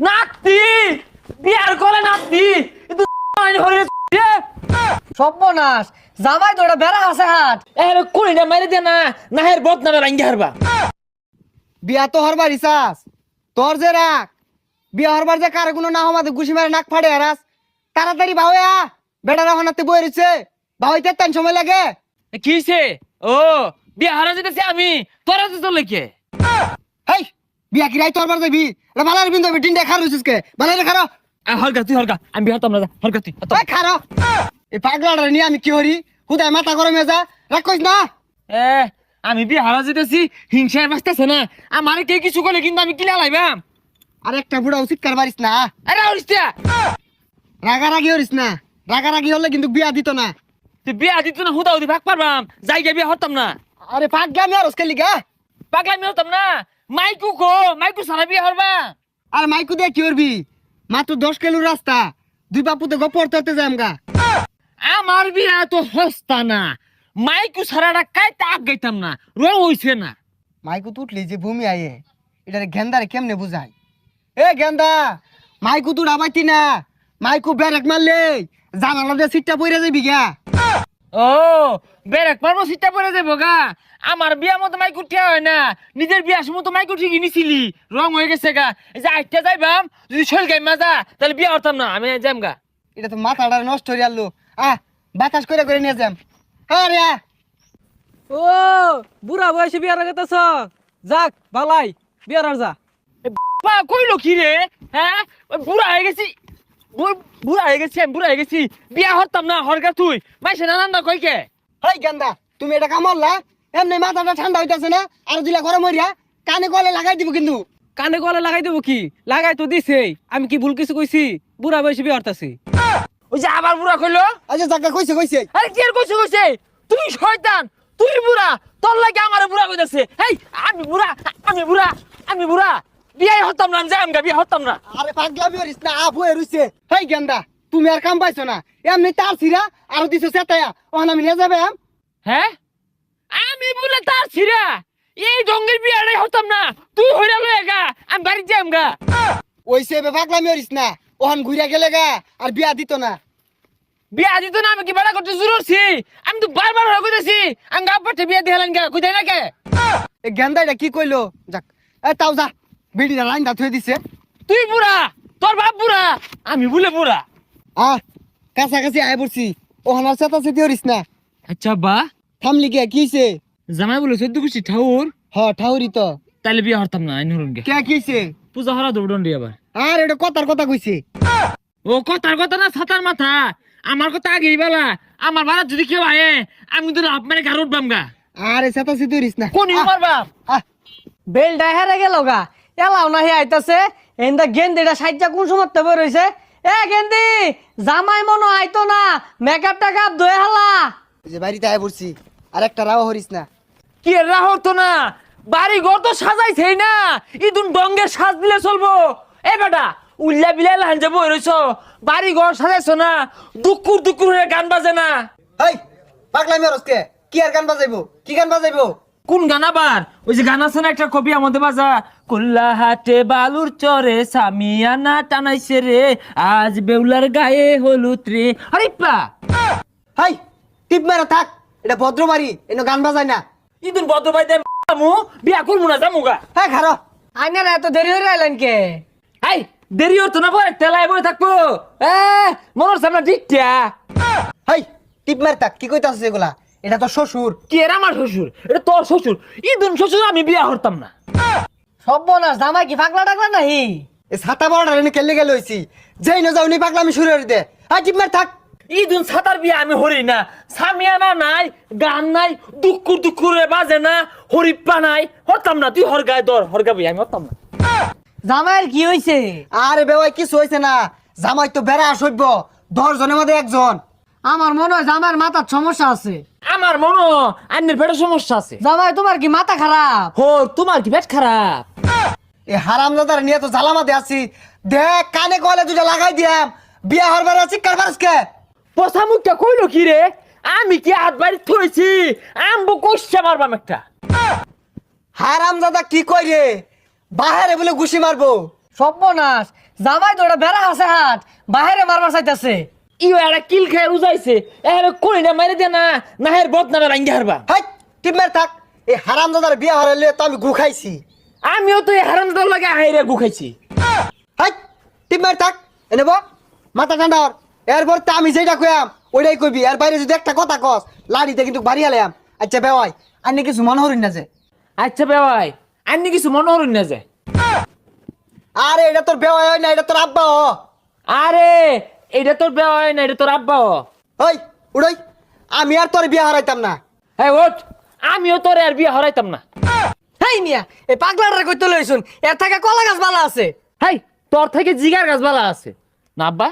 নাতি! বিয়ার করে নাতি! কিন্তু সর্বনাশ! জামাই তো ওটা বেড়া আছে হাট। এর কোনি না দে না নাহের বদনামে রাঙ্গি হারবা। বিয়া তো হরবার ইসাস। তোর যে রাখ বিয়া হরবার যে কার কোনো না হমাতে গুছি মারে নাক ফাড়ে হারাস তাড়াতাড়ি বাহুয়া বেটারা হনাতে বই রয়েছে বাহুইতে তেন সময় লাগে। কিছে ও বিয়া হারা যেতেছে আমি। তোরা তো চলে কে? হেই! বিয়া কিরাই তোর বার যাবি? রে বালার বিন্দু বিটিন দেখা রইছিস কে? বালারে খারো হরগা তুই হরগা আমি বিয়া হতাম না যা, হরগা তুই। ওই খারো এই পাগলাটা নিয়ে আমি কি হরি হুদায় মাথা গরমে যা রাখ না। এ আমি বিয়া হারা যেতেছি হিংসায় বাঁচতেছে না। আমার কে কিছু করলে কিন্তু আমি কিলা লাইবাম। আর একটা বুড়া উচিত কার পারিস না আরে হরিস্তা রাগারাগি হরিস না। রাগারাগি হলে কিন্তু বিয়া দিত না। তুই বিয়া দিত না হুদা হুদি ভাগ পারবাম যাই গিয়ে বিয়া হতাম না। আরে পাক গামি আর ওসকে লিগা? পাগলা আমি হতাম না। মাইকু কো মাইকু সারা বিয়া হরবা আর মাইকু দিয়ে কি করবি? মাত্র দশ কিলো রাস্তা দুই বাপুতে গপর যাই আমগা আমার বিয়া তো হস্তা না মাইকু সারাটা কাইতে আগ গাইতাম না রং হইছে না। মাইকু তুটলি যে ভূমি আয়ে এটারে গেন্দারে কেমনে বুঝাই? এ গেন্দা মাইকু তুই আবাইতি না মাইকু ব্যারেক মারলে জানালা দিয়ে সিটটা পইরা যাবি গা। ও বেরেক পারব সিটটা পরে যাব গা? আমার বিয়া মতো মাইকু ঠিয়া হয় না। নিজের বিয়া সময় তো মাইকু ঠিকই নিছিলি রং হয়ে গেছে গা। এই যে আইটা যাইবাম যদি শরীর গাই মাজা তাহলে বিয়া হতাম না আমি যাম গা। এটা তো মাথাটা নষ্ট হয়ে আলো আহ বাতাস করে করে নিয়ে যাম আরে আ। ও বুড়া বয়সে বিয়ার আগে যাক বালাই বিয়ার আর যা। বা কইলো কি রে? হ্যাঁ? ওই বুড়া হয়ে গেছি। বু- বুড়া হয়ে গেছি আমি বুড়া হয়ে গেছি। বিয়া হতাম না হরগা তুই। মাইসে নানান না কইকে? হাই গান্দা তুমি এটা কামড়লা এমনি মাথাটা ঠান্ডা হইতাছে না? আর দিলা গরম হইয়া কানে গলে লাগাই দিব কিন্তু। কানে গলে লাগাই দেবো কি? লাগাই তো দিছে আমি কি ভুল কিছু কইছি? বুড়া বয়সে বিয়ার তাছি ওই যে আবার বুড়া কইলো? আচ্ছা জায়গা কইছে কইছে। আরে কি আর কইছে কইছে? তুই শয়তান তুই বুড়া তোর লাগে আমার বুড়া কইতাছে। হেই আমি বুড়া আমি বুড়া আমি বুড়া। বিয়াই হতাম না আমি যাই আমগা বিয়া হতাম না। আরে পাগলামি হরিস না আপ হয়ে রইছে। হাই গেন্দা তুমি আর কাম পাইছো না। এমনি তার ছিড়া আর দিছো সেটায়া ওখানে আমি নিয়ে যাবে হ্যাঁ? আমি বলে তার ছিড়া। এই ডঙ্গের বিয়াটাই হতাম না। তুই হইরা লয়ে গা আমি বাড়ি যাই আমগা ওইসে বে পাগলামি হরিস না। ওখান ঘুরিয়া গেলে গা আর বিয়া দিত না। বিয়া দিত না আমি কি বেড়া করতে জুরছি আমি তো বারবার হয়ে কইতেছি আমি গা পাঠে বিয়া দিয়ে গা কইতে না কে? এ গেন্দা এটা কি কইলো? যাক এ তাও যা বিড়িটা লাইন দা থুয়ে দিছে। তুই বুড়া তোর বাপ বুড়া আমি বলে বুড়া। আহ কাছাকাছি আয় পড়ছি। ওখানে আর চেতা চেতি হরিস না। আচ্ছা বা। থামলি কে কিছে জামাই বলে চোদ্দ কুচি ঠাউর হ ঠাউরি তো। তাইলে বিয়া হতাম না আইন হরুন কে কিছে পূজা হরা দৌড়ন দি আবার। আর এটা কথার কথা কইছে। ও কথার কথা না ছাতার মাথা। আমার কথা আগেই বেলা। আমার বাড়া যদি কেউ আয়ে আমি তো লাভ মানে গাড়ি উঠবাম গা। আরে চেতা চেতি হরিস না। কোন আমার বাপ? আহ, বেলটা হেরে গেল গা। এলাও না হে আইতাছে। এন্দা গেন্দিটা সাইজা কোন সময় তবে রইছে এ গেন্দি জামাই মনো আইতো না। মেকআপ টেকআপ ধুয়ে হালা। যে বাড়িতে আয় পড়ছি। আর একটা রাও হরিস না। কি রাহর তো না বাড়ি ঘর তো সাজাইছেই না। ইদুন ডঙ্গের সাজ দিলে চলবো। এ বেটা উল্লা বিলাই লাহান যাব রইছ। বাড়ি ঘর সাজাইছো না দুকুর দুকুর হয়ে গান বাজে না। হেই পাগলামি হরস কে? কি আর গান বাজাইবো? কি গান বাজাইবো? কোন গান আবার? ওই যে গান আছে না একটা কবি আমাদের বাজা কুল্লা হাটে বালুর চরে সামিয়ানা টানাইছে রে। আজ বেউলার গায়ে হলুদ রে। আরে পা হাই টিপ মেরা থাক। এটা ভদ্র বাড়ি এনে গান বাজায় না। ইদুন বদ্ধ ভাই দে মু বিয়া করব না হ্যাঁ খারো। আইনার এত দেরি হয়ে আইলেন কে? হাই দেরি হতো না তেলায় থাকব। এ মনের সামনে হাই টিপ মেরে থাক কি কইতাছিস এগুলা? এটা তো শ্বশুর। কি এর আমার শ্বশুর? এটা তোর শ্বশুর। ইদুন শ্বশুর আমি বিয়া করতাম না। সর্বনাশ জামাই কি পাগলা টাগলা নাহি? এই ছাতা বড়টা এনে কেলে গেলে হইছি। যেই না যাও নি পাগলামি শুরু করে দে। হাই টিপ মেরে থাক। ইদুন সাতার বিয়া আমি হরি না। সামিয়ানা নাই গান নাই দুকুর দুকুরে বাজে না হরিপ্পা নাই। হরতাম না তুই হরগায় দর হরগা বিয়া আমি হরতাম না। জামাইয়ের কি হইছে? আরে বেওয়াই কিছু হইছে না। জামাই তো বেড়া সইব দশ জনের মধ্যে একজন। আমার মনে হয় জামাইয়ের মাথার সমস্যা আছে। আমার মনো আন্নের পেটের সমস্যা আছে। জামাই তোমার কি মাথা খারাপ? হো তোমার কি পেট খারাপ? এই হারাম দাদার নিয়ে তো জ্বালামাতে আছি। দেখ কানে কলে দুটা লাগাই দিয়াম। বিয়া হরবার আছি কারবার কে পচা মুখটা কইলো কি রে? আমি কি হাত বাড়ি থইছি? আম্বু কইছে মারবাম একটা। হারাম দাদা কি কই রে? বাহারে বলে ঘুষি মারবো। সর্বনাশ। জামাই ওটা বেড়া আছে হাট বাহিরে মারবার চাইতেছে। ইও একটা কিল খেয়ে উজাইছে। এর কোনি না মারি দে না না হের বদনামে রাঙ্গি হারবা। হাই টিমের থাক। এই হারাম দাদার বিয়া হারাইলে তো আমি গু খাইছি। আমিও তো এই হারাম দল লাগে হাইরে গুখাইছি হাই টিমের থাক। এনে বো মাথা ঠান্ডা এরপর তো আমি যেটা কইয়াম ওইটাই কইবি। এর বাইরে যদি একটা কথা কস লাড়িতে কিন্তু বাড়ি হালাম আচ্ছা বেওয়াই আর কিছু মনে হরিন না যে? আচ্ছা বেওয়াই আন্নি কিছু মনে হরুন না যে? আরে এটা তোর বেওয়াই হয় না এটা তোর আব্বা হ। আরে এটা তোর বেওয়াই হয় না এটা তোর আব্বা ও। ওই উড়ই আমি আর তোর বিয়া হারাইতাম না। হ্যাঁ ওঠ আমিও তোর আর বিয়ে হরাইতাম না। হেই মিয়া এই পাগলাটা কইতে লইছুন এর থেকে কলা গাছ বালা আছে। হাই তোর থেকে জিগার গাছ বালা আছে। না আব্বা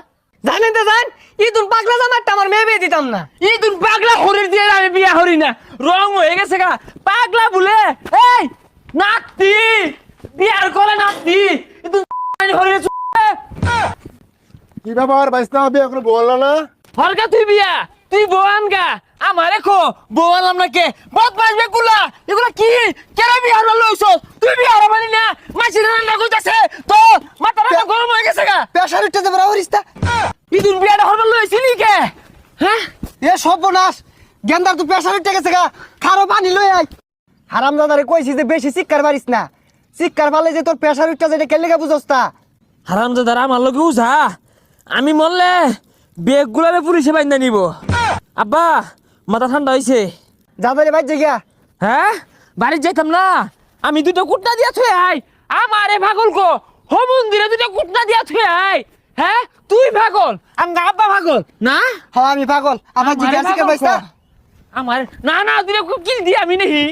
জানেন তো জান ইদুন পাগলা জামারটা আমার মেয়ে বিয়ে দিতাম না। তুই পাগলা হরির দিয়ে আমি বিয়া হরি না রং হয়ে গেছে গা। পাগলা বলে এই নাতি বিয়ার করে নাতি তুই হরির কি ব্যাপার বাইসনা বিয়ে করে বলল না? হরকা তুই বিয়া তুই বোয়ান গা। আমারে খো বোয়ালাম না কে বদ বাজবে গুলা এগুলা কি? কেন বিয়া হরবা লইছ? তুই বিয়া হরবা মানি না। মাছি রান্না কইতাছে তো মাথা রান্না গরম হয়ে গেছে গা। পেশার উঠতে দেবে হরিস্তা ইদুন বিয়াটা হরবা লইছিলি কে? হ্যাঁ? এ সর্বনাশ গেন্দার পেশার উঠতে গেছে গা খারো পানি লই আই হারাম দাদারে কইছি যে বেশি শিক্ষার পারিস না। শিক্ষার পারলে যে তোর পেশার উঠতে যেটা কেলে গা বুঝস তা? হারাম দাদার আমার লগে উঝা আমি মরলে বেগ গুলারে পুলিশে বাইন্দা নিব। আব্বা মাথা ঠান্ডা হইছে। যাদারে বাইর গিয়া। হ্যাঁ? বাড়ি যাইতাম না। আমি দুটো কুটনা দিয়া থুয়ে আই। আমারে পাগল কো হো মন্দিরে দুটো কুটনা দিয়া থুয়ে আই। হ্যাঁ? তুই পাগল? আমি আব্বা পাগল। না? হ আমি পাগল। আমার জিজ্ঞাসা আমার না না খুব কি দি আমি নেহি